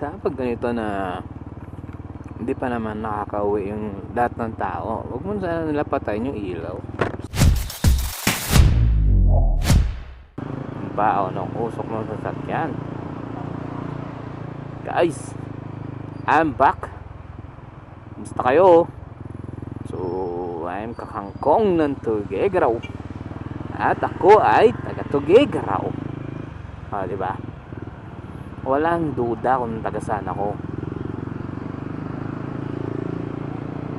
Kapag ganito na hindi pa naman nakakauwi yung lahat ng tao, huwag mo sana nila patayin yung ilaw. Bao ng usok ng sasakyan. Guys, I'm back. Kumusta kayo? So, I'm kakangkong ng Tuguegarao. At ako ay taga Tuguegarao. Ah, di ba? Walang duda kung taga saan ako.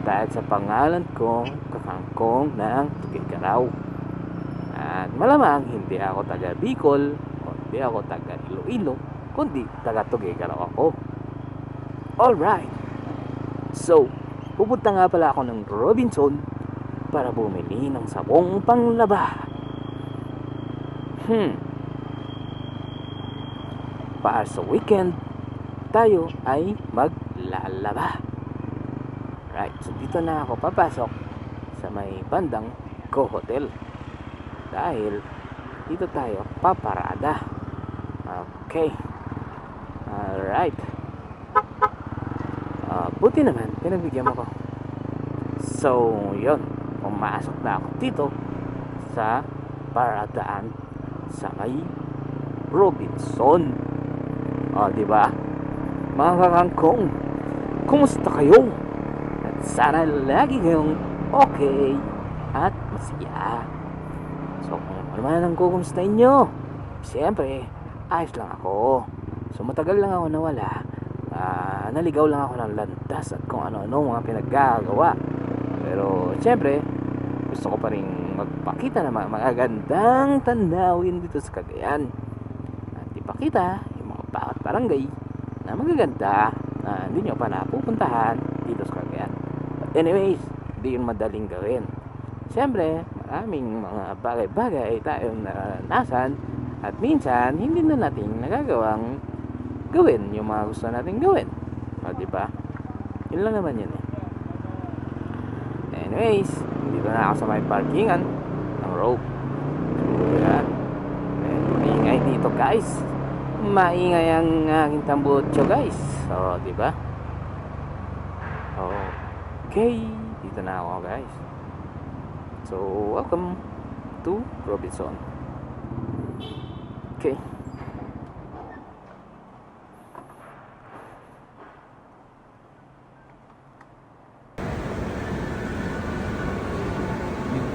Dahil sa pangalan ko, kakangkong ng Tuguegarao. At malamang hindi ako taga Bicol, kundi ako taga Iloilo, kundi taga Tuguegarao ako. Alright. So, pupunta nga pala ako ng Robinson para bumili ng sabong panglaba. Hmm. Para sa weekend, tayo ay maglalaba. Right, so dito na ako papasok sa may bandang Go Hotel. Dahil dito tayo paparada. Okay. Alright. Ah, buti naman, pinagbigyan mo ko. So, yun. Pumasok na ako dito sa paradaan sa may Robinson. O, di ba? Mga kakangkong, kumusta kayo? At sana lagi kayong okay at masaya. So, kung ano man ang kukumustahin nyo, siyempre, ayos lang ako. So, matagal lang ako nawala. Ah, naligaw lang ako ng landas at kung ano-ano mga pinaggagawa. Pero, siyempre, gusto ko pa rin magpakita ng mga magagandang tanawin dito sa Cagayan. At ipakita bawat barangay na magaganda na hindi nyo pa napupuntahan dito sa Cagayan. But anyways, hindi yun madaling gawin. Siyempre, maraming mga bagay-bagay tayong naranasan at minsan hindi na natin nagagawang gawin yung mga gusto natin gawin. O, di ba? Yun lang naman yun eh. Anyways, dito na ako sa may parkingan ng rope. So, yan. Eh, maingay dito guys. Maingay ang aking tambutso guys. So, di ba? Okay. Dito na ako guys. So, welcome to Robinson. Okay.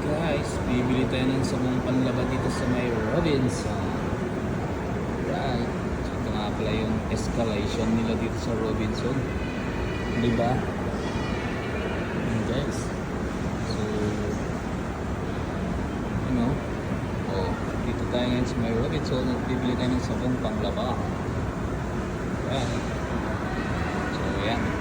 Guys, bibili tayo ng sabong panlaba dito sa may Robinson. Escalation nila dito sa Robinson. Di ba? Yun guys. So, you know, oh, dito tayo ngayon sa may Robinson at bibili tayo ng sabong panglaba. Right. So, yan.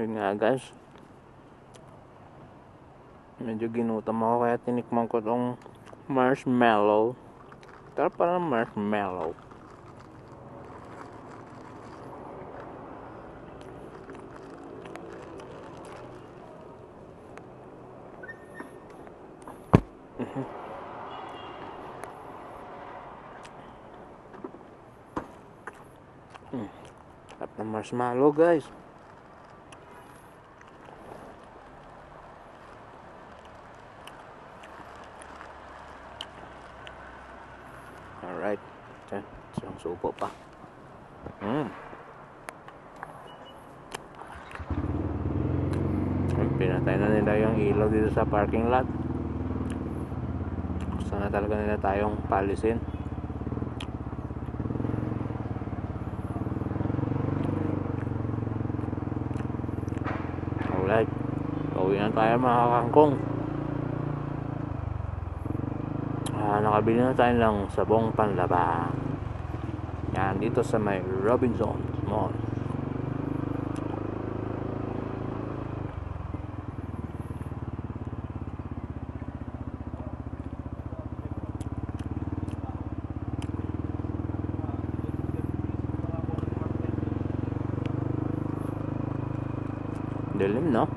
Yun nga guys. Medyo ginutom ako kaya tinikman ko tong marshmallow. Tara marshmallow. Mm. Sarap ng marshmallow guys. Alright. Diyan. Isang supo pa. Mm. Pinatay na nila yung ilaw dito sa parking lot. Gusto na talaga nila tayong palisin. Alright. Pauwi na tayo mga kangkong. Ah, nakabili na tayo ng sabong panlaba. Yan, dito sa may Robinson Mall. Dilim, no?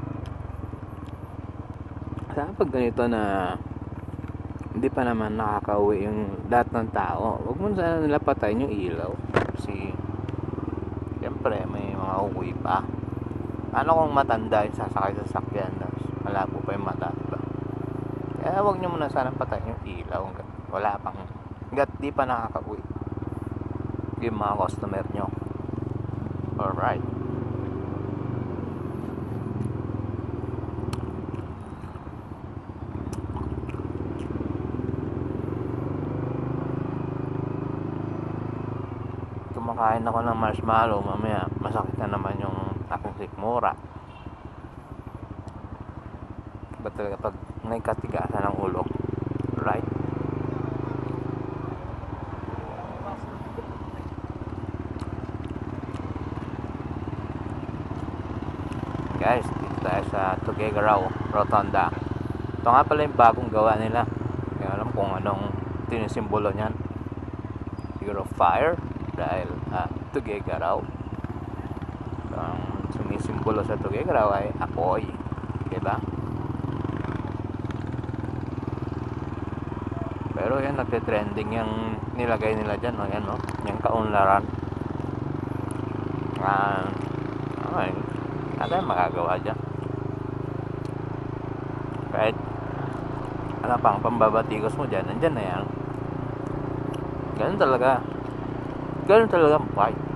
Sa pag ganito na hindi pa naman nakakauwi yung lahat ng tao, huwag mo sana nila patayin yung ilaw. Kasi, siyempre, may mga uwi pa. Ano kung matanda yung sasakay sa sakyan, malabo pa yung mata, diba? Kaya huwag nyo muna sana patayin yung ilaw. Wala pang, hanggat di pa nakakauwi. Yung mga customer nyo. Alright. Kumakain ako ng marshmallow mamaya masakit na naman yung aking sikmura. Ba talaga pag may katigasan ng ulo. Right? Guys dito tayo sa Tuguegarao Rotonda ito nga pala yung bagong gawa nila. Hindi alam kung anong tinisimbolo niyan. Siguro fire dahil ah, Tuguegarao ang sumisimbolo sa Tuguegarao ay apoy diba pero yan nagte-trending yung nilagay nila dyan no? yan no? Yung kaunlaran. Ah ay ano yung magagawa dyan? Kahit ano pang pambabatikos mo dyan nandyan na yan. Ganun talaga ganun talaga ang fight